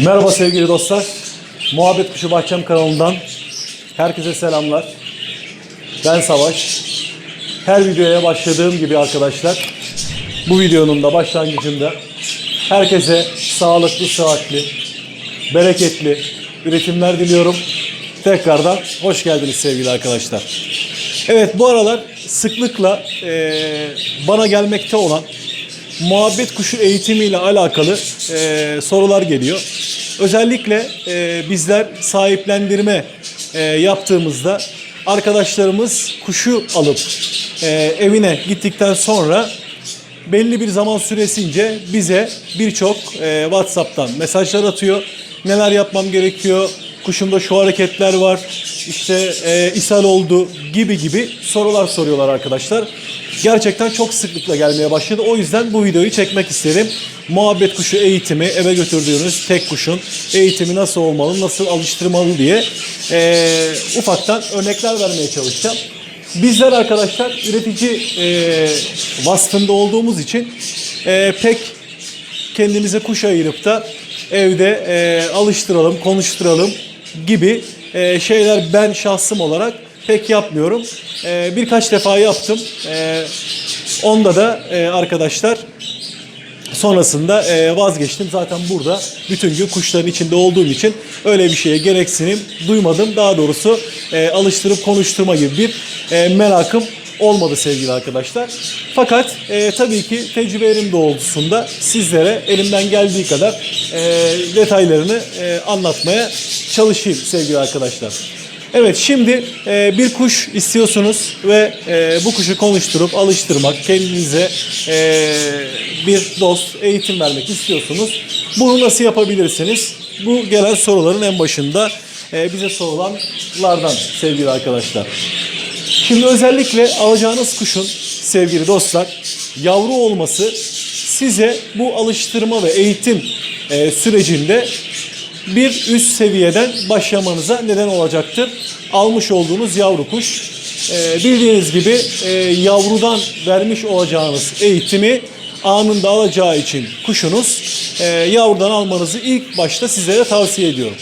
Merhaba sevgili dostlar. Muhabbet Kuşu Bahçem kanalından herkese selamlar. Ben Savaş. Her videoya başladığım gibi arkadaşlar bu videonun da başlangıcında herkese sağlıklı, sıhhatli, bereketli üretimler diliyorum. Tekrardan hoş geldiniz sevgili arkadaşlar. Evet bu aralar sıklıkla eee, bana gelmekte olan muhabbet kuşu eğitimiyle alakalı eee, sorular geliyor. Özellikle eee, bizler sahiplendirme eee, yaptığımızda arkadaşlarımız kuşu alıp eee, evine gittikten sonra belli bir zaman süresince bize birçok e, WhatsApp'tan mesajlar atıyor. Neler yapmam gerekiyor? Kuşumda şu hareketler var. İşte e, ishal oldu gibi gibi sorular soruyorlar arkadaşlar. Gerçekten çok sıklıkla gelmeye başladı. O yüzden bu videoyu çekmek istedim. Muhabbet kuşu eğitimi, eve götürdüğünüz tek kuşun eğitimi nasıl olmalı, nasıl alıştırmalı diye e, ufaktan örnekler vermeye çalışacağım. Bizler arkadaşlar üretici e, vasfında olduğumuz için e, pek kendimize kuş ayırıp da evde e, alıştıralım, konuşturalım gibi e, şeyler ben şahsım olarak pek yapmıyorum. E, birkaç defa yaptım. E, onda da e, arkadaşlar Sonrasında e, vazgeçtim. Zaten burada bütün gün kuşların içinde olduğum için öyle bir şeye gereksinim duymadım. Daha doğrusu e, alıştırıp konuşturma gibi bir e, merakım olmadı sevgili arkadaşlar. Fakat e, tabii ki tecrübelerim doğrultusunda sizlere elimden geldiği kadar e, detaylarını e, anlatmaya çalışayım sevgili arkadaşlar. Evet şimdi e, bir kuş istiyorsunuz ve e, bu kuşu konuşturup alıştırmak, kendinize e, bir dost eğitim vermek istiyorsunuz. Bunu nasıl yapabilirsiniz? Bu gelen soruların en başında e, bize sorulanlardan sevgili arkadaşlar. Şimdi özellikle alacağınız kuşun sevgili dostlar yavru olması size bu alıştırma ve eğitim e, sürecinde bir üst seviyeden başlamanıza neden olacaktır. Almış olduğunuz yavru kuş. E, bildiğiniz gibi e, yavrudan vermiş olacağınız eğitimi anında alacağı için kuşunuz e, yavrudan almanızı ilk başta sizlere tavsiye ediyorum.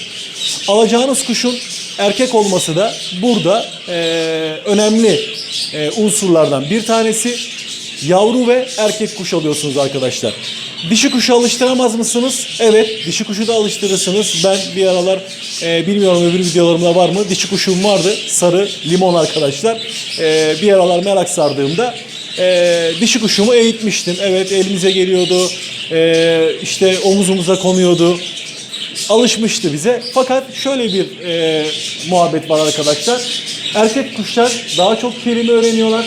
Alacağınız kuşun erkek olması da burada e, önemli e, unsurlardan bir tanesi. Yavru ve erkek kuş alıyorsunuz arkadaşlar. Dişi kuşu alıştıramaz mısınız? Evet, dişi kuşu da alıştırırsınız. Ben bir aralar e, bilmiyorum öbür videolarımda var mı? Dişi kuşum vardı. Sarı limon arkadaşlar. E, bir aralar merak sardığımda e, dişi kuşumu eğitmiştim. Evet, elimize geliyordu. E, işte omuzumuza konuyordu alışmıştı bize. Fakat şöyle bir e, muhabbet var arkadaşlar. Erkek kuşlar daha çok kelime öğreniyorlar.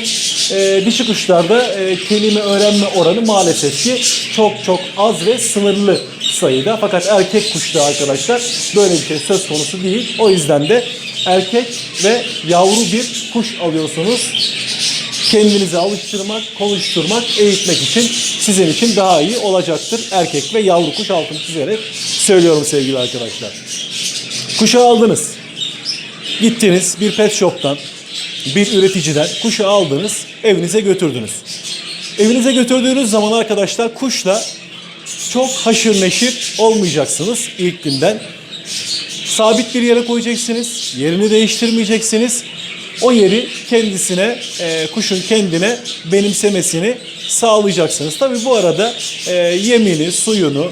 E, dişi kuşlarda e, kelime öğrenme oranı maalesef ki çok çok az ve sınırlı sayıda. Fakat erkek kuşta arkadaşlar böyle bir şey söz konusu değil. O yüzden de erkek ve yavru bir kuş alıyorsunuz kendinizi alıştırmak, konuşturmak, eğitmek için sizin için daha iyi olacaktır. Erkek ve yavru kuş altını çizerek söylüyorum sevgili arkadaşlar. Kuşu aldınız. Gittiniz bir pet shop'tan, bir üreticiden kuşu aldınız, evinize götürdünüz. Evinize götürdüğünüz zaman arkadaşlar kuşla çok haşır neşir olmayacaksınız ilk günden. Sabit bir yere koyacaksınız. Yerini değiştirmeyeceksiniz. O yeri kendisine, e, kuşun kendine benimsemesini sağlayacaksınız. Tabi bu arada e, yemini, suyunu,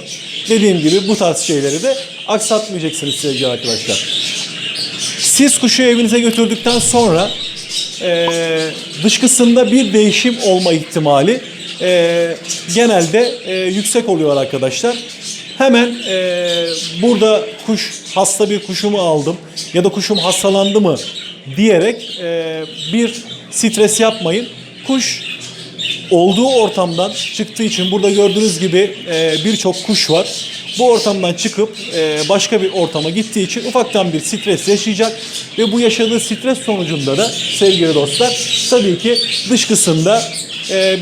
dediğim gibi bu tarz şeyleri de aksatmayacaksınız sevgili arkadaşlar. Siz kuşu evinize götürdükten sonra e, dışkısında bir değişim olma ihtimali e, genelde e, yüksek oluyor arkadaşlar. Hemen e, burada kuş hasta bir kuşumu aldım ya da kuşum hastalandı mı diyerek e, bir stres yapmayın. Kuş olduğu ortamdan çıktığı için burada gördüğünüz gibi e, birçok kuş var. Bu ortamdan çıkıp e, başka bir ortama gittiği için ufaktan bir stres yaşayacak ve bu yaşadığı stres sonucunda da sevgili dostlar tabii ki dışkısında e,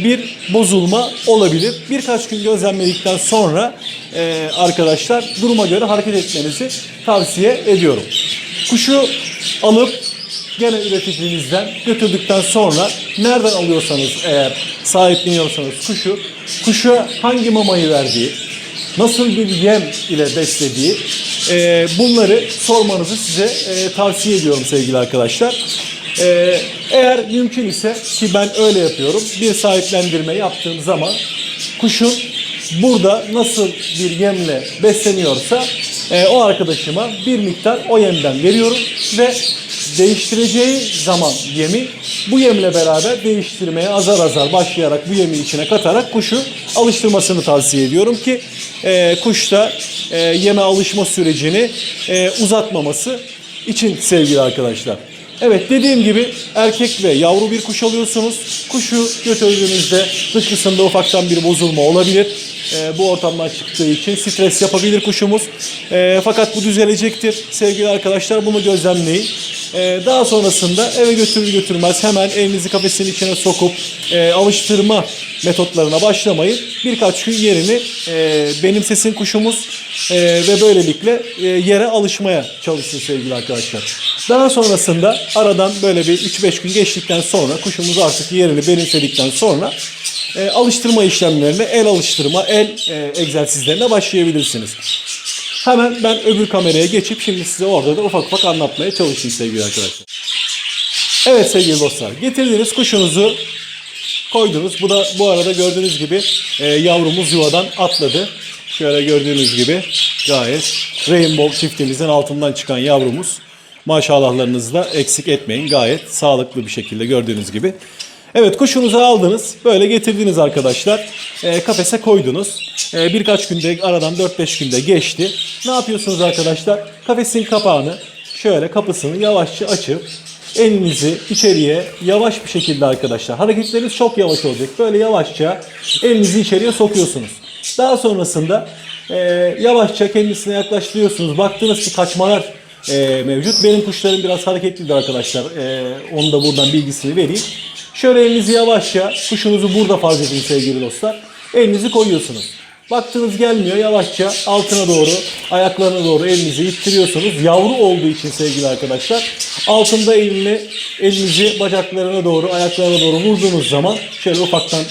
bir bozulma olabilir. Birkaç gün gözlemledikten sonra e, arkadaşlar duruma göre hareket etmenizi tavsiye ediyorum. Kuşu alıp gene üreticinizden götürdükten sonra nereden alıyorsanız eğer sahipleniyorsanız kuşu, kuşa hangi mamayı verdiği, nasıl bir yem ile beslediği e, bunları sormanızı size e, tavsiye ediyorum sevgili arkadaşlar. E, eğer mümkün ise ki ben öyle yapıyorum bir sahiplendirme yaptığım zaman kuşun burada nasıl bir yemle besleniyorsa e, o arkadaşıma bir miktar o yemden veriyorum ve değiştireceği zaman yemi bu yemle beraber değiştirmeye azar azar başlayarak bu yemi içine katarak kuşu alıştırmasını tavsiye ediyorum ki e, kuşta e, yeme alışma sürecini e, uzatmaması için sevgili arkadaşlar. Evet dediğim gibi erkek ve yavru bir kuş alıyorsunuz. Kuşu götürdüğünüzde dışkısında ufaktan bir bozulma olabilir. Ee, bu ortamdan çıktığı için stres yapabilir kuşumuz. Ee, fakat bu düzelecektir sevgili arkadaşlar. Bunu gözlemleyin. Ee, daha sonrasında eve götürür götürmez hemen elinizi kafesin içine sokup e, alıştırma metotlarına başlamayın. Birkaç gün yerini e, benimsesin kuşumuz e, ve böylelikle e, yere alışmaya çalışsın sevgili arkadaşlar. Daha sonrasında aradan böyle bir 3-5 gün geçtikten sonra kuşumuz artık yerini benimsedikten sonra e, alıştırma işlemlerine, el alıştırma, el e, egzersizlerine başlayabilirsiniz. Hemen ben öbür kameraya geçip şimdi size orada da ufak ufak anlatmaya çalışayım sevgili arkadaşlar. Evet sevgili dostlar, getirdiğiniz kuşunuzu koydunuz. Bu da bu arada gördüğünüz gibi e, yavrumuz yuvadan atladı. Şöyle gördüğünüz gibi gayet rainbow çiftimizin altından çıkan yavrumuz. Maşallahlarınızı da eksik etmeyin. Gayet sağlıklı bir şekilde gördüğünüz gibi. Evet kuşunuzu aldınız. Böyle getirdiniz arkadaşlar. E, kafese koydunuz. E, birkaç günde aradan 4-5 günde geçti. Ne yapıyorsunuz arkadaşlar? Kafesin kapağını şöyle kapısını yavaşça açıp elinizi içeriye yavaş bir şekilde arkadaşlar. Hareketleriniz çok yavaş olacak. Böyle yavaşça elinizi içeriye sokuyorsunuz. Daha sonrasında e, yavaşça kendisine yaklaştırıyorsunuz. Baktınız ki kaçmalar e, mevcut. Benim kuşlarım biraz hareketlidir arkadaşlar. E, onu da buradan bilgisini vereyim. Şöyle elinizi yavaşça, kuşunuzu burada farz edin sevgili dostlar. Elinizi koyuyorsunuz. Baktınız gelmiyor yavaşça altına doğru, ayaklarına doğru elinizi ittiriyorsunuz. Yavru olduğu için sevgili arkadaşlar. Altında elini, elinizi bacaklarına doğru, ayaklarına doğru vurduğunuz zaman şöyle ufaktan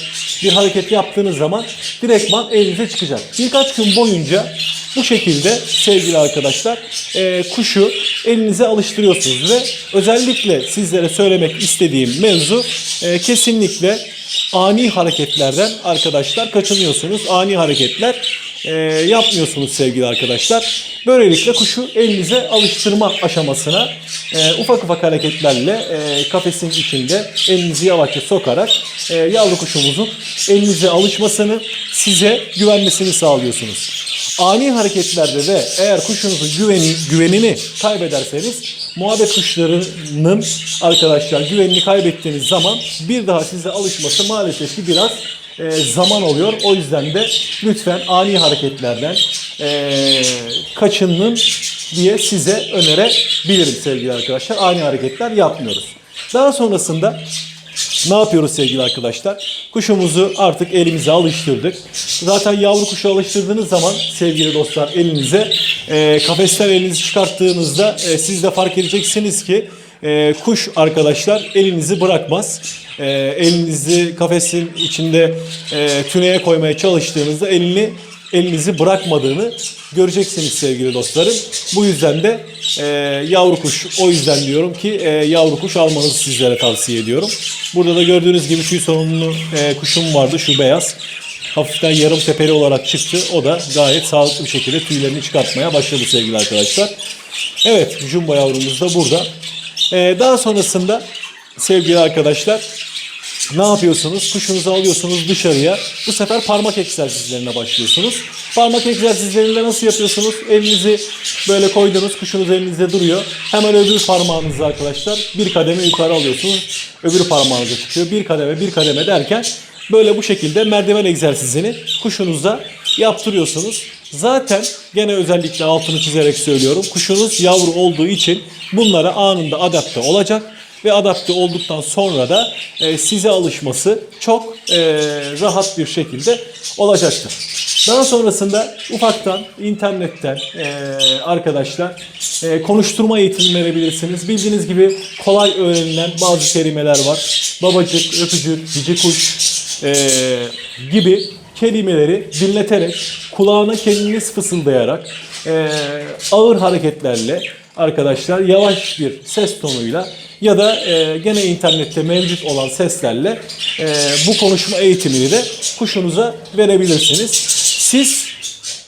bir hareket yaptığınız zaman direktman elinize çıkacak. Birkaç gün boyunca bu şekilde sevgili arkadaşlar e, kuşu elinize alıştırıyorsunuz ve özellikle sizlere söylemek istediğim mevzu e, kesinlikle ani hareketlerden arkadaşlar kaçınıyorsunuz. Ani hareketler e, yapmıyorsunuz sevgili arkadaşlar. Böylelikle kuşu elinize alıştırma aşamasına e, ufak ufak hareketlerle e, kafesin içinde elinizi yavaşça sokarak e, yavru kuşumuzun elinize alışmasını size güvenmesini sağlıyorsunuz. Ani hareketlerde de eğer kuşunuzun güveni, güvenini kaybederseniz muhabbet kuşlarının arkadaşlar güvenini kaybettiğiniz zaman bir daha size alışması maalesef ki biraz e, zaman oluyor. O yüzden de lütfen ani hareketlerden e, kaçının diye size önerebilirim sevgili arkadaşlar. Ani hareketler yapmıyoruz. Daha sonrasında ne yapıyoruz sevgili arkadaşlar? Kuşumuzu artık elimize alıştırdık. Zaten yavru kuşu alıştırdığınız zaman sevgili dostlar elinize e, kafesten elinizi çıkarttığınızda e, siz de fark edeceksiniz ki e, kuş arkadaşlar elinizi bırakmaz. E, elinizi kafesin içinde e, tüneye koymaya çalıştığınızda elini elinizi bırakmadığını göreceksiniz sevgili dostlarım. Bu yüzden de e, yavru kuş o yüzden diyorum ki e, yavru kuş almanızı sizlere tavsiye ediyorum. Burada da gördüğünüz gibi tüy sorunlu e, kuşum vardı şu beyaz. Hafiften yarım tepeli olarak çıktı. O da gayet sağlıklı bir şekilde tüylerini çıkartmaya başladı sevgili arkadaşlar. Evet jumbo yavrumuz da burada. E, daha sonrasında sevgili arkadaşlar ne yapıyorsunuz? Kuşunuzu alıyorsunuz dışarıya. Bu sefer parmak egzersizlerine başlıyorsunuz. Parmak egzersizlerinde nasıl yapıyorsunuz? Elinizi böyle koydunuz. Kuşunuz elinizde duruyor. Hemen öbür parmağınızı arkadaşlar bir kademe yukarı alıyorsunuz. Öbür parmağınıza çıkıyor. Bir kademe bir kademe derken böyle bu şekilde merdiven egzersizini kuşunuza yaptırıyorsunuz. Zaten gene özellikle altını çizerek söylüyorum. Kuşunuz yavru olduğu için bunlara anında adapte olacak ve adapte olduktan sonra da e, size alışması çok e, rahat bir şekilde olacaktır. Daha sonrasında ufaktan internetten e, arkadaşlar e, konuşturma eğitimi verebilirsiniz. Bildiğiniz gibi kolay öğrenilen bazı kelimeler var. Babacık, öpücük, cici kuş e, gibi kelimeleri dinleterek, kulağına kendiniz fısıldayarak, e, ağır hareketlerle arkadaşlar yavaş bir ses tonuyla ya da e, gene internette mevcut olan seslerle e, bu konuşma eğitimini de kuşunuza verebilirsiniz. Siz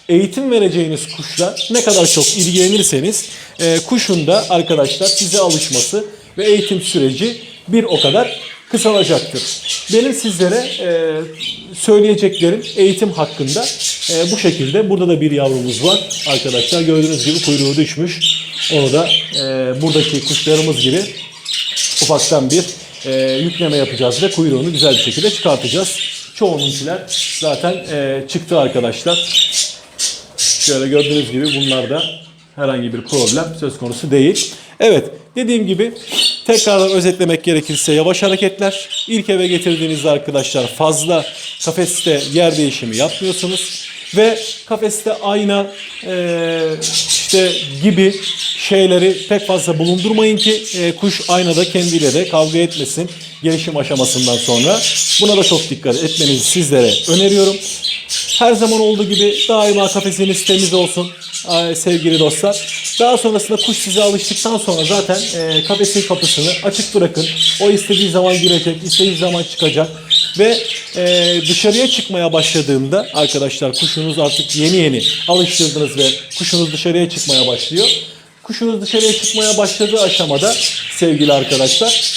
eğitim vereceğiniz kuşla ne kadar çok ilgilenirseniz e, kuşun da arkadaşlar size alışması ve eğitim süreci bir o kadar kısalacaktır. Benim sizlere e, söyleyeceklerim eğitim hakkında e, bu şekilde. Burada da bir yavrumuz var arkadaşlar. Gördüğünüz gibi kuyruğu düşmüş. Onu da e, buradaki kuşlarımız gibi ufaktan bir e, yükleme yapacağız ve kuyruğunu güzel bir şekilde çıkartacağız. Çoğununkiler zaten e, çıktı arkadaşlar. Şöyle gördüğünüz gibi bunlarda herhangi bir problem söz konusu değil. Evet dediğim gibi tekrardan özetlemek gerekirse yavaş hareketler. İlk eve getirdiğinizde arkadaşlar fazla kafeste yer değişimi yapmıyorsunuz. Ve kafeste ayna e, işte gibi şeyleri pek fazla bulundurmayın ki e, kuş aynada kendiyle de kavga etmesin gelişim aşamasından sonra. Buna da çok dikkat etmenizi sizlere öneriyorum. Her zaman olduğu gibi daima kafesiniz temiz olsun e, sevgili dostlar. Daha sonrasında kuş size alıştıktan sonra zaten e, kafesin kapısını açık bırakın. O istediği zaman girecek, istediği zaman çıkacak. Ve e, dışarıya çıkmaya başladığında arkadaşlar kuşunuz artık yeni yeni alıştırdınız ve kuşunuz dışarıya çıkmaya başlıyor. Kuşunuz dışarıya çıkmaya başladığı aşamada sevgili arkadaşlar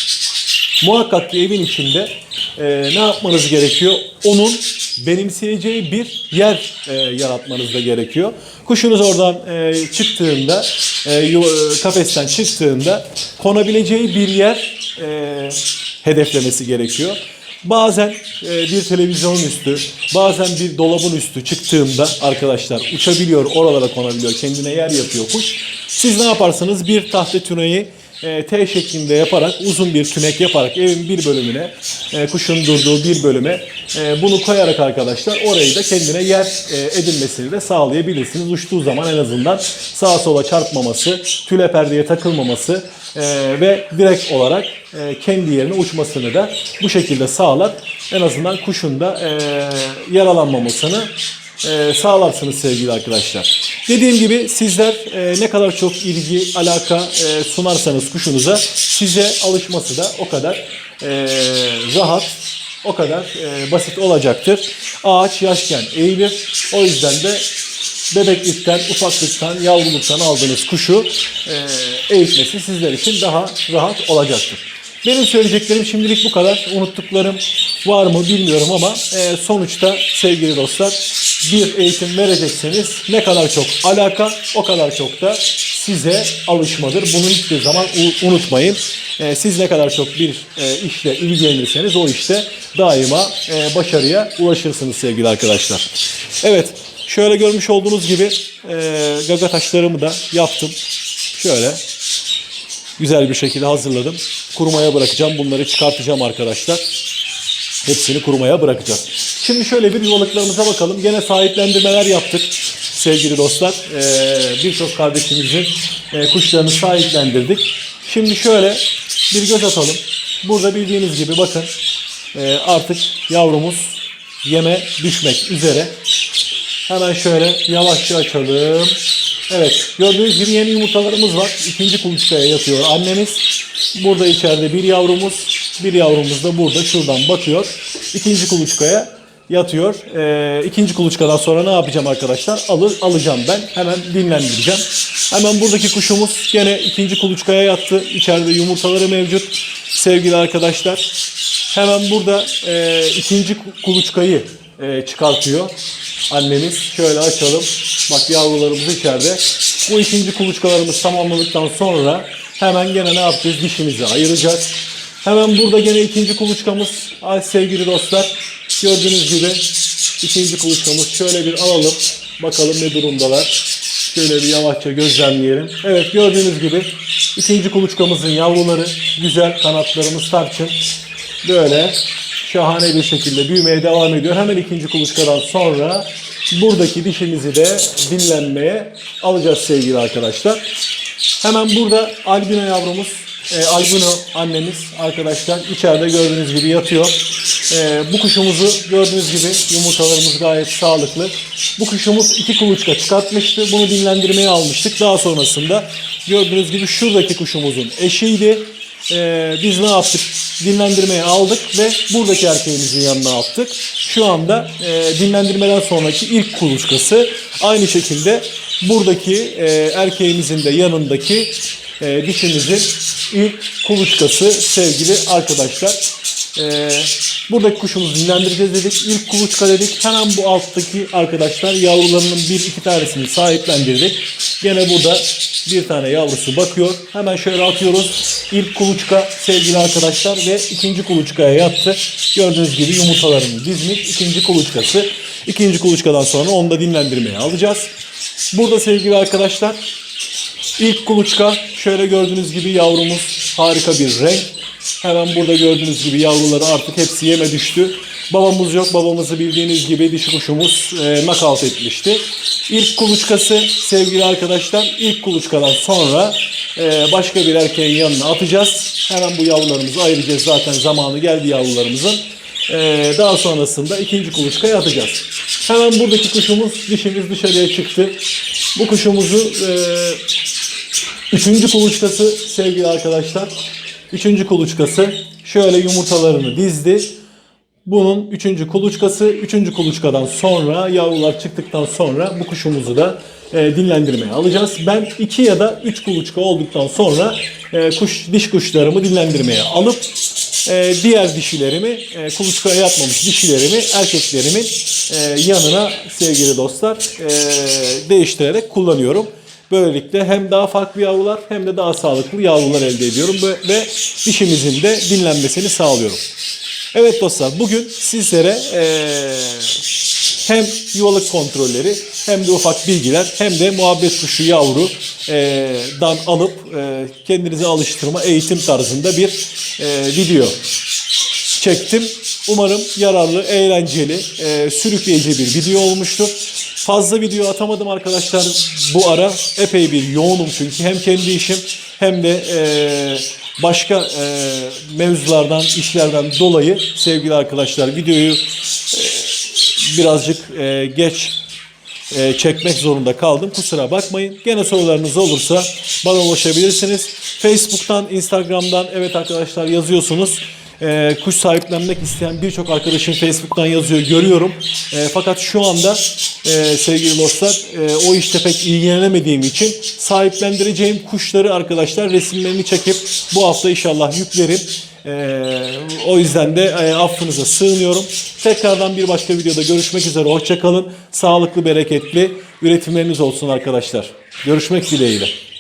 muhakkak ki evin içinde e, ne yapmanız gerekiyor? Onun benimseyeceği bir yer e, yaratmanız da gerekiyor. Kuşunuz oradan e, çıktığında, e, e, kafesten çıktığında konabileceği bir yer e, hedeflemesi gerekiyor. Bazen e, bir televizyonun üstü, bazen bir dolabın üstü çıktığında arkadaşlar uçabiliyor, oralara konabiliyor, kendine yer yapıyor kuş. Siz ne yaparsınız? Bir tahta tüneyi e, T şeklinde yaparak uzun bir tünek yaparak evin bir bölümüne e, kuşun durduğu bir bölüme e, bunu koyarak arkadaşlar orayı da kendine yer e, edinmesini de sağlayabilirsiniz. Uçtuğu zaman en azından sağa sola çarpmaması, tüle perdeye takılmaması e, ve direkt olarak e, kendi yerine uçmasını da bu şekilde sağlar. En azından kuşun da e, yaralanmamasını e, sağlarsınız sevgili arkadaşlar. Dediğim gibi sizler e, ne kadar çok ilgi, alaka e, sunarsanız kuşunuza size alışması da o kadar e, rahat, o kadar e, basit olacaktır. Ağaç yaşken eğilir. O yüzden de bebeklikten, ufaklıktan, yavruluktan aldığınız kuşu e, eğitmesi sizler için daha rahat olacaktır. Benim söyleyeceklerim şimdilik bu kadar. Unuttuklarım var mı bilmiyorum ama e, sonuçta sevgili dostlar bir eğitim verecekseniz ne kadar çok alaka o kadar çok da size alışmadır. Bunu hiçbir zaman unutmayın. E, siz ne kadar çok bir e, işle ilgilenirseniz o işte daima e, başarıya ulaşırsınız sevgili arkadaşlar. Evet şöyle görmüş olduğunuz gibi e, gaga taşlarımı da yaptım. Şöyle güzel bir şekilde hazırladım. Kurumaya bırakacağım. Bunları çıkartacağım arkadaşlar. Hepsini kurumaya bırakacağız. Şimdi şöyle bir yuvalıklarımıza bakalım. Gene sahiplendirmeler yaptık sevgili dostlar. Ee, Birçok kardeşimizin e, kuşlarını sahiplendirdik. Şimdi şöyle bir göz atalım. Burada bildiğiniz gibi bakın e, artık yavrumuz yeme düşmek üzere. Hemen şöyle yavaşça açalım. Evet gördüğünüz gibi yeni yumurtalarımız var. İkinci kuluçkaya yatıyor annemiz. Burada içeride bir yavrumuz. Bir yavrumuz da burada şuradan bakıyor. İkinci kuluçkaya yatıyor. Ee, ikinci kuluçkadan sonra ne yapacağım arkadaşlar? Alır, alacağım ben. Hemen dinlendireceğim. Hemen buradaki kuşumuz gene ikinci kuluçkaya yattı. İçeride yumurtaları mevcut. Sevgili arkadaşlar. Hemen burada e, ikinci ku- kuluçkayı e, çıkartıyor annemiz. Şöyle açalım. Bak yavrularımız içeride. Bu ikinci kuluçkalarımız tamamladıktan sonra hemen gene ne yapacağız? Dişimizi ayıracağız. Hemen burada gene ikinci kuluçkamız. Ay sevgili dostlar. Gördüğünüz gibi ikinci kuluçkamız. Şöyle bir alalım. Bakalım ne durumdalar. Şöyle bir yavaşça gözlemleyelim. Evet gördüğünüz gibi ikinci kuluçkamızın yavruları güzel kanatlarımız tarçın. Böyle şahane bir şekilde büyümeye devam ediyor. Hemen ikinci kuluçkadan sonra buradaki dişimizi de dinlenmeye alacağız sevgili arkadaşlar. Hemen burada albino yavrumuz, e, albino annemiz arkadaşlar içeride gördüğünüz gibi yatıyor. Ee, bu kuşumuzu gördüğünüz gibi yumurtalarımız gayet sağlıklı. Bu kuşumuz iki kuluçka çıkartmıştı. Bunu dinlendirmeye almıştık. Daha sonrasında gördüğünüz gibi şuradaki kuşumuzun eşiydi. Ee, biz ne yaptık? Dinlendirmeye aldık ve buradaki erkeğimizin yanına attık. Şu anda e, dinlendirmeden sonraki ilk kuluçkası. Aynı şekilde buradaki e, erkeğimizin de yanındaki e, dişimizin ilk kuluçkası sevgili arkadaşlar. E, buradaki kuşumuzu dinlendireceğiz dedik. İlk kuluçka dedik. Hemen bu alttaki arkadaşlar yavrularının bir iki tanesini sahiplendirdik. Gene burada bir tane yavrusu bakıyor. Hemen şöyle atıyoruz. İlk kuluçka sevgili arkadaşlar ve ikinci kuluçkaya yattı. Gördüğünüz gibi yumurtalarını dizmiş. İkinci kuluçkası. İkinci kuluçkadan sonra onu da dinlendirmeye alacağız. Burada sevgili arkadaşlar ilk kuluçka şöyle gördüğünüz gibi yavrumuz harika bir renk. Hemen burada gördüğünüz gibi yavruları artık hepsi yeme düştü. Babamız yok. Babamızı bildiğiniz gibi dişi kuşumuz e, knockout etmişti. İlk kuluçkası sevgili arkadaşlar ilk kuluçkadan sonra e, başka bir erkeğin yanına atacağız. Hemen bu yavrularımızı ayıracağız. Zaten zamanı geldi yavrularımızın. E, daha sonrasında ikinci kuluçkaya atacağız. Hemen buradaki kuşumuz dişimiz dışarıya çıktı. Bu kuşumuzu e, Üçüncü kuluçkası sevgili arkadaşlar. Üçüncü kuluçkası şöyle yumurtalarını dizdi. Bunun üçüncü kuluçkası. Üçüncü kuluçkadan sonra yavrular çıktıktan sonra bu kuşumuzu da e, dinlendirmeye alacağız. Ben iki ya da üç kuluçka olduktan sonra e, kuş diş kuşlarımı dinlendirmeye alıp e, diğer dişilerimi e, kuluçkaya yatmamış dişilerimi erkeklerimin e, yanına sevgili dostlar e, değiştirerek kullanıyorum. Böylelikle hem daha farklı yavrular hem de daha sağlıklı yavrular elde ediyorum ve dişimizin de dinlenmesini sağlıyorum. Evet dostlar bugün sizlere eee, hem yuvalık kontrolleri hem de ufak bilgiler hem de muhabbet kuşu yavru eee, dan alıp eee, kendinize alıştırma eğitim tarzında bir eee, video çektim. Umarım yararlı, eğlenceli, e, sürükleyici bir video olmuştur. Fazla video atamadım arkadaşlar bu ara. Epey bir yoğunum çünkü hem kendi işim hem de e, başka e, mevzulardan, işlerden dolayı sevgili arkadaşlar videoyu e, birazcık geç çekmek zorunda kaldım. Kusura bakmayın. Gene sorularınız olursa bana ulaşabilirsiniz. Facebook'tan, Instagram'dan evet arkadaşlar yazıyorsunuz. E, kuş sahiplenmek isteyen birçok arkadaşım Facebook'tan yazıyor görüyorum. E, fakat şu anda e, sevgili dostlar e, o işte pek ilgilenemediğim için sahiplendireceğim kuşları arkadaşlar resimlerini çekip bu hafta inşallah yüklerim. Ee, o yüzden de e, affınıza sığınıyorum. Tekrardan bir başka videoda görüşmek üzere. Hoşçakalın. Sağlıklı, bereketli üretimleriniz olsun arkadaşlar. Görüşmek dileğiyle.